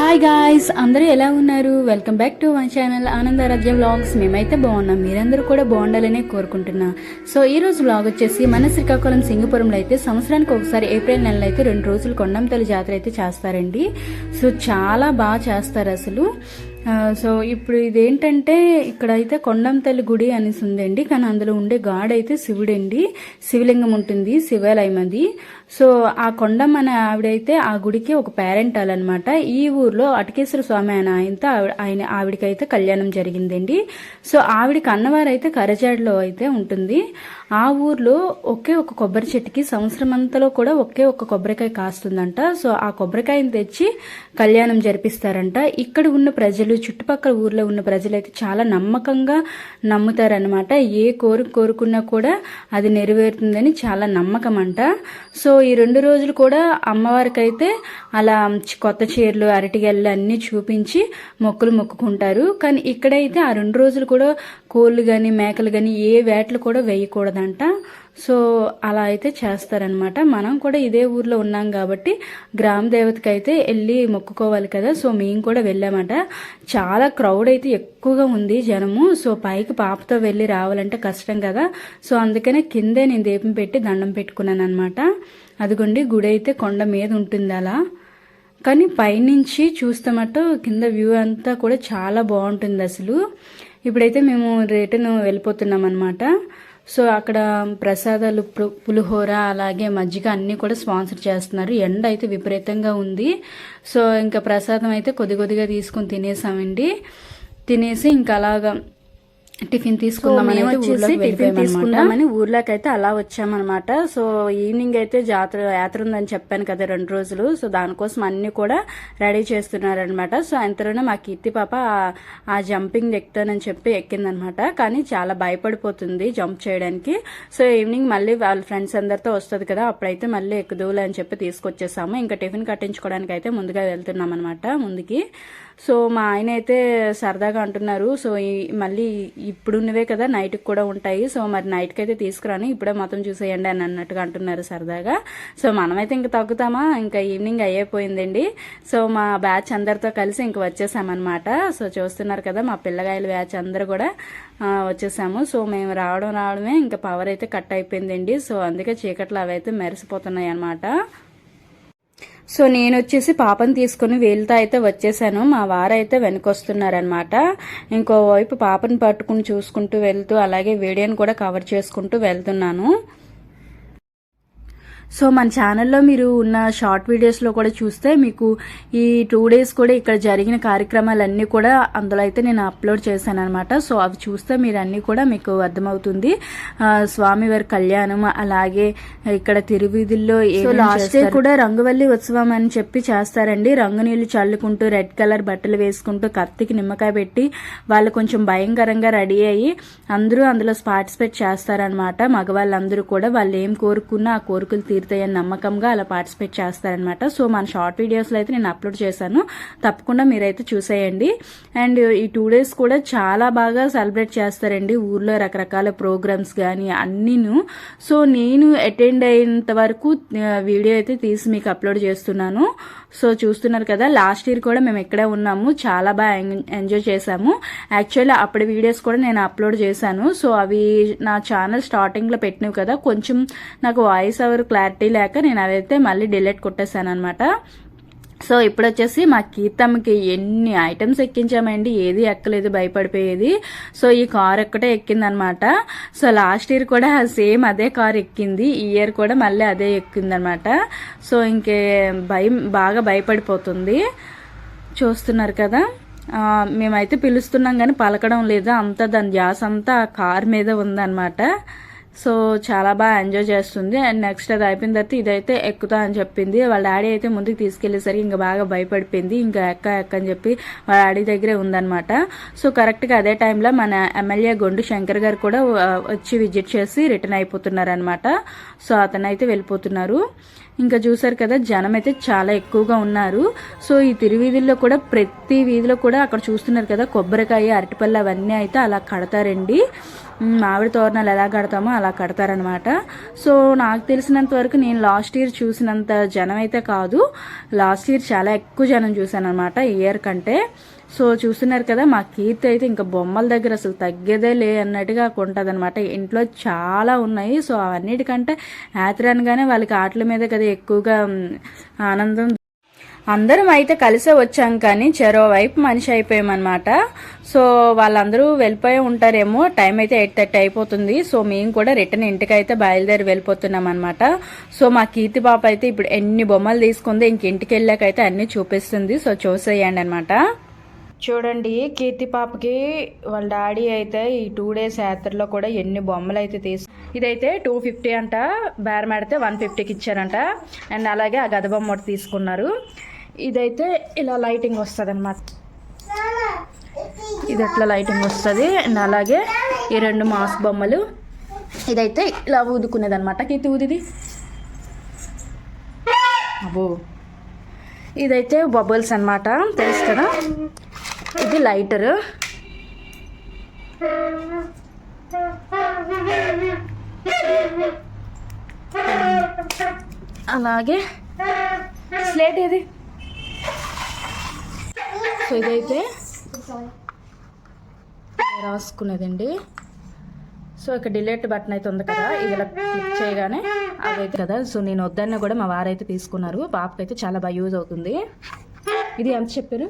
Hi guys అందరూ ఎలా ఉన్నారు? Welcome back to my channel Anandaradhya vlogs మేమైతే బాగున్నాం. మీరందరూ కూడా బాగుండాలనే కోరుకుంటున్నా. సో ఈ రోజు వ్లాగ్ వచ్చేసి మన శ్రీకాకుళం సింగపురంలో అయితే సంవత్సరానికి ఒకసారి ఏప్రిల్ నెలలో అయితే రెండు రోజులు కొండంతల జాతర అయితే చేస్తారండి. సో చాలా బాగా చేస్తారు అసలు. Uh, సో ఇప్పుడు ఇదేంటంటే ఇక్కడ అయితే కొండంతల్లి గుడి అనేసి ఉందండి. కానీ అందులో ఉండే గాడ్ అయితే శివుడండి. శివలింగం ఉంటుంది. శివాలయం అది. సో ఆ కొండమ్మ అనే ఆవిడైతే ఆ గుడికి ఒక పేరెంట్ అనమాట ఈ ఊర్లో అటకేశ్వర స్వామి అయిన ఆయనతో ఆయన ఆవిడకైతే కళ్యాణం జరిగిందండి. సో ఆవిడకి అన్నవారు అయితే అయితే ఉంటుంది. ఆ ఊర్లో ఒకే ఒక కొబ్బరి చెట్టుకి సంవత్సరం అంతలో కూడా ఒకే ఒక కొబ్బరికాయ కాస్తుందంట. సో ఆ కొబ్బరికాయని తెచ్చి కళ్యాణం జరిపిస్తారంట. ఇక్కడ ఉన్న ప్రజలు చుట్టుపక్కల ఊర్లో ఉన్న ప్రజలు అయితే చాలా నమ్మకంగా నమ్ముతారనమాట. ఏ కోరిక కోరుకున్నా కూడా అది నెరవేరుతుందని చాలా నమ్మకం అంట సో ఈ రెండు రోజులు కూడా అమ్మవారికి అయితే అలా కొత్త చీరలు అరటిగెళ్ళు అన్నీ చూపించి మొక్కులు మొక్కుకుంటారు. కానీ ఇక్కడైతే ఆ రెండు రోజులు కూడా కోళ్ళు కానీ మేకలు కానీ ఏ వేటలు కూడా వేయకూడదంట. సో అలా అయితే చేస్తారనమాట మనం కూడా ఇదే ఊర్లో ఉన్నాం కాబట్టి గ్రామ దేవతకి అయితే వెళ్ళి మొక్కుకోవాలి కదా. సో మేము కూడా వెళ్ళామట. చాలా క్రౌడ్ అయితే ఎక్కువగా ఉంది జనము. సో పైకి పాపతో వెళ్ళి రావాలంటే కష్టం కదా. సో అందుకనే కిందే నేను దీపం పెట్టి దండం పెట్టుకున్నాను అనమాట అదిగోండి గుడి అయితే కొండ మీద ఉంటుంది అలా. కానీ పైనుంచి చూస్తామట కింద వ్యూ అంతా కూడా చాలా బాగుంటుంది అసలు. ఇప్పుడైతే మేము రిటర్న్ వెళ్ళిపోతున్నాం అనమాట సో అక్కడ ప్రసాదాలు పు- పులిహోర అలాగే మజ్జిగ అన్నీ కూడా స్పాన్సర్ చేస్తున్నారు. ఎండ అయితే విపరీతంగా ఉంది. సో ఇంకా ప్రసాదం అయితే కొద్ది కొద్దిగా తీసుకొని తినేసామండి. తినేసి ఇంకా అలాగా టిఫిన్ తీసుకుందామని ఊర్లోకి టిఫిన్. తీసుకుందామని ఊర్లోకి అయితే అలా వచ్చామన్నమాట. సో ఈవినింగ్ అయితే జాతర యాత్ర ఉందని చెప్పాను కదా రెండు రోజులు. సో దానికోసం అన్ని కూడా రెడీ చేస్తున్నారనమాట సో అంతలోనే మా కీర్తి పాప ఆ- జంపింగ్ ఎక్కుతానని చెప్పి ఎక్కిందనమాట కానీ చాలా భయపడిపోతుంది జంప్ చేయడానికి. సో ఈవినింగ్ మళ్ళీ వాళ్ళ ఫ్రెండ్స్ అందరితో వస్తుంది కదా అప్పుడైతే మళ్ళీ ఎక్కుదూలే అని చెప్పి తీసుకొచ్చేసాము. ఇంకా టిఫిన్ కట్టించుకోవడానికి అయితే ముందుగా వెళ్తున్నాం అనమాట ముందుకి. సో మా ఆయన అయితే సరదాగా అంటున్నారు. సో మళ్ళీ ఇప్పుడున్నవే కదా నైట్కి కూడా ఉంటాయి. సో మరి నైట్కి అయితే తీసుకురాను. ఇప్పుడే మొత్తం చూసేయండి అని అన్నట్టుగా అంటున్నారు సరదాగా. సో మనమైతే ఇంకా తగ్గుతామా? ఇంకా ఈవినింగ్ అయ్యిపోయిందండి. సో మా బ్యాచ్ అందరితో కలిసి ఇంక వచ్చేసామన్నమాట. సో చూస్తున్నారు కదా మా పిల్లగాయల బ్యాచ్ అందరు కూడా వచ్చేసాము. సో మేము రావడం రావడమే ఇంకా పవర్ అయితే కట్ అయిపోయిందండి. సో అందుకే చీకట్లు అవైతే మెరిసిపోతున్నాయి అన్నమాట సో నేను వచ్చేసి పాపను తీసుకుని వీళ్ళతో అయితే వచ్చేసాను. మా వారైతే వెనకొస్తున్నారనమాట ఇంకోవైపు పాపను పట్టుకుని చూసుకుంటూ వెళ్తూ అలాగే వీడియోని కూడా కవర్ చేసుకుంటూ వెళ్తున్నాను. సో మన ఛానల్లో మీరు ఉన్న షార్ట్ వీడియోస్లో కూడా చూస్తే మీకు ఈ టూ డేస్ కూడా ఇక్కడ జరిగిన కార్యక్రమాలన్నీ కూడా అందులో అయితే నేను అప్లోడ్ చేశాను అనమాట సో అవి చూస్తే మీరు అన్నీ కూడా మీకు అర్థమవుతుంది. స్వామివారి కళ్యాణం అలాగే ఇక్కడ తిరువీధుల్లో లాస్ట్ డే కూడా రంగువల్లి ఉత్సవం అని చెప్పి చేస్తారండి. రంగు నీళ్ళు చల్లుకుంటూ రెడ్ కలర్ బట్టలు వేసుకుంటూ కత్తికి నిమ్మకాయ పెట్టి వాళ్ళు కొంచెం భయంకరంగా రెడీ అయ్యి అందరూ అందులో పార్టిసిపేట్ చేస్తారనమాట మగవాళ్ళందరూ కూడా వాళ్ళు ఏం కోరుకున్నా ఆ కోరికలు తీరుతాయని నమ్మకంగా అలా పార్టిసిపేట్ చేస్తారనమాట సో మన షార్ట్ వీడియోస్లో అయితే నేను అప్లోడ్ చేశాను. తప్పకుండా మీరైతే చూసేయండి. అండ్ ఈ టూ డేస్ కూడా చాలా బాగా సెలబ్రేట్ చేస్తారండి. ఊర్లో రకరకాల ప్రోగ్రామ్స్ కానీ అన్నీను. సో నేను అటెండ్ అయినంత వరకు వీడియో అయితే తీసి మీకు అప్లోడ్ చేస్తున్నాను. సో చూస్తున్నారు కదా లాస్ట్ ఇయర్ కూడా మేము ఇక్కడే ఉన్నాము. చాలా బాగా ఎం- ఎంజాయ్ చేశాము. యాక్చువల్లీ అప్పటి వీడియోస్ కూడా నేను అప్లోడ్ చేశాను. సో అవి నా ఛానల్ స్టార్టింగ్లో పెట్టినవి కదా కొంచెం నాకు వాయిస్ అవర్ క్లారిటీ లేక నేను అదైతే మళ్ళీ డిలీట్ కొట్టేశాను అనమాట సో ఇప్పుడు వచ్చేసి మా కీర్తమ్మకి ఎన్ని ఐటమ్స్ ఎక్కించామండి ఏది ఎక్కలేదు భయపడిపోయేది. సో ఈ కార్ ఒక్కటే ఎక్కిందనమాట సో లాస్ట్ ఇయర్ కూడా సేమ్ అదే కార్ ఎక్కింది ఈ ఇయర్ కూడా మళ్ళీ అదే ఎక్కిందనమాట సో ఇంకే భయం బాగా భయపడిపోతుంది. చూస్తున్నారు కదా? మేమైతే పిలుస్తున్నాం కానీ పలకడం లేదు అంతా దాని ధ్యాస అంతా కార్ మీద ఉందన్నమాట. సో చాలా బాగా ఎంజాయ్ చేస్తుంది. అండ్ నెక్స్ట్ అది అయిపోయిన తర్వాత ఇదైతే ఎక్కుతా అని చెప్పింది. వాళ్ళ డాడీ అయితే ముందుకు తీసుకెళ్ళేసరికి ఇంకా బాగా భయపడిపోయింది. ఇంకా ఎక్క ఎక్క అని చెప్పి వాళ్ళ డాడీ దగ్గరే ఉందనమాట సో కరెక్ట్గా అదే టైంలో మన ఎమ్మెల్యే గొండు శంకర్ గారు కూడా వచ్చి విజిట్ చేసి రిటర్న్ అయిపోతున్నారు అనమాట సో అతనైతే వెళ్ళిపోతున్నారు. ఇంకా చూసారు కదా జనం అయితే చాలా ఎక్కువగా ఉన్నారు. సో ఈ తిరువీధుల్లో కూడా ప్రతి వీధిలో కూడా అక్కడ చూస్తున్నారు కదా కొబ్బరికాయ అరటిపళ్ళు అవన్నీ అయితే అలా కడతారండి. మామిడి తోరణాలు ఎలా కడతామో అలా కడతారనమాట సో నాకు తెలిసినంత వరకు నేను లాస్ట్ ఇయర్ చూసినంత జనం అయితే కాదు. లాస్ట్ ఇయర్ చాలా ఎక్కువ జనం చూశాను అనమాట ఇయర్ కంటే. సో చూస్తున్నారు కదా మా కీర్తి అయితే ఇంకా బొమ్మల దగ్గర అసలు తగ్గేదే లే అన్నట్టుగా ఉంటుంది అనమాట ఇంట్లో చాలా ఉన్నాయి. సో అవన్నిటికంటే యాత్రనగానే వాళ్ళకి ఆటల మీద కదా ఎక్కువగా ఆనందం. అందరం అయితే కలిసే వచ్చాం కానీ చెరో వైపు మనిషి అయిపోయామన్నమాట. సో వాళ్ళందరూ వెళ్ళిపోయి ఉంటారేమో టైం అయితే ఎయిట్ థర్టీ అయిపోతుంది. సో మేము కూడా రిటర్న్ ఇంటికి అయితే బయలుదేరి వెళ్ళిపోతున్నాం అనమాట సో మా కీర్తి పాప అయితే ఇప్పుడు ఎన్ని బొమ్మలు తీసుకుంది ఇంక ఇంటికి వెళ్ళాకైతే అన్ని చూపిస్తుంది. సో చూసేయండి అనమాట చూడండి కీర్తి పాపకి వాళ్ళ డాడీ అయితే ఈ టూ డేస్ యాత్రలో కూడా ఎన్ని బొమ్మలు అయితే తీసు ఇదైతే టూ ఫిఫ్టీ అంట బేరం ఆడితే వన్ ఫిఫ్టీకి ఇచ్చారంట. అండ్ అలాగే ఆ గద బొమ్మ ఒకటి తీసుకున్నారు. ఇదైతే ఇలా లైటింగ్ వస్తుంది అనమాట ఇది అట్లా లైటింగ్ వస్తుంది? అండ్ అలాగే ఈ రెండు మాస్ బొమ్మలు. ఇదైతే ఇలా ఊదుకునేది అనమాట కీర్తి ఊదిది. అబ్బో. ఇదైతే బబుల్స్ అన్నమాట. తెలుసు కదా ఇది లైటర్. అలాగే. స్లేట్ ఏది? సో ఇదైతే రాసుకునేదండి సో ఇక్కడ డిలేట్ బటన్ అయితే ఉంది కదా ఇది ఇలా క్లిక్ చేయగానే అదైతే కదా. సో నేను వద్దన్న కూడా మా వారైతే తీసుకున్నారు. పాపకైతే చాలా బాగా యూజ్ అవుతుంది. ఇది ఎంత చెప్పారు?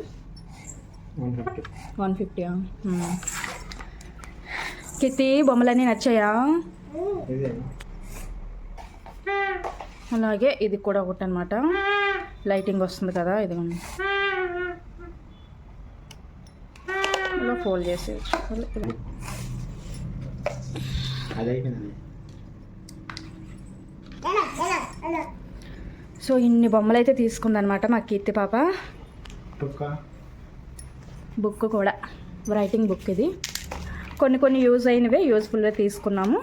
One fifty. వన్ ఫిఫ్టీ కితి బొమ్మలన్నీ నచ్చాయా? అలాగే ఇది కూడా ఒకటి అనమాట లైటింగ్ వస్తుంది కదా ఇది ఇలా ఫోల్డ్ చేసేయచ్చు. సో ఇన్ని బొమ్మలు అయితే తీసుకుందనమాట మా కీర్తి పాప. బుక్ కూడా రైటింగ్ బుక్ ఇది. కొన్ని కొన్ని యూజ్ అయినవే యూజ్ఫుల్గా తీసుకున్నాము.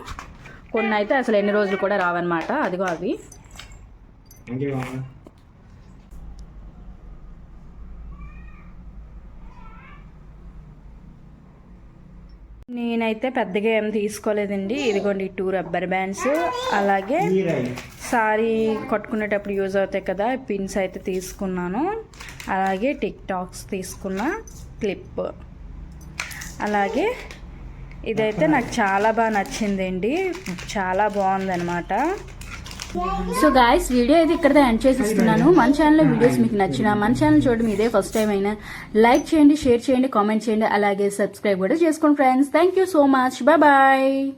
కొన్ని అయితే అసలు ఎన్ని రోజులు కూడా రావన్నమాట అదిగో అవి. నేనైతే పెద్దగా ఏం తీసుకోలేదండి. ఇదిగోండి టూ రబ్బర్ బ్యాండ్స్ అలాగే సారీ కట్టుకునేటప్పుడు యూజ్ అవుతాయి కదా పిన్స్ అయితే తీసుకున్నాను. అలాగే టిక్ టాక్స్ తీసుకున్న క్లిప్ అలాగే ఇదైతే నాకు చాలా బాగా నచ్చిందండి. చాలా బాగుందనమాట సో గాయస్ వీడియో అయితే ఇక్కడ ఎండ్ చేసిస్తున్నాను. మన ఛానల్లో వీడియోస్ మీకు నచ్చిన మన ఛానల్ చూడడం ఇదే ఫస్ట్ టైం అయినా లైక్ చేయండి షేర్ చేయండి కామెంట్ చేయండి అలాగే సబ్స్క్రైబ్ కూడా చేసుకోండి friends thank you so much bye bye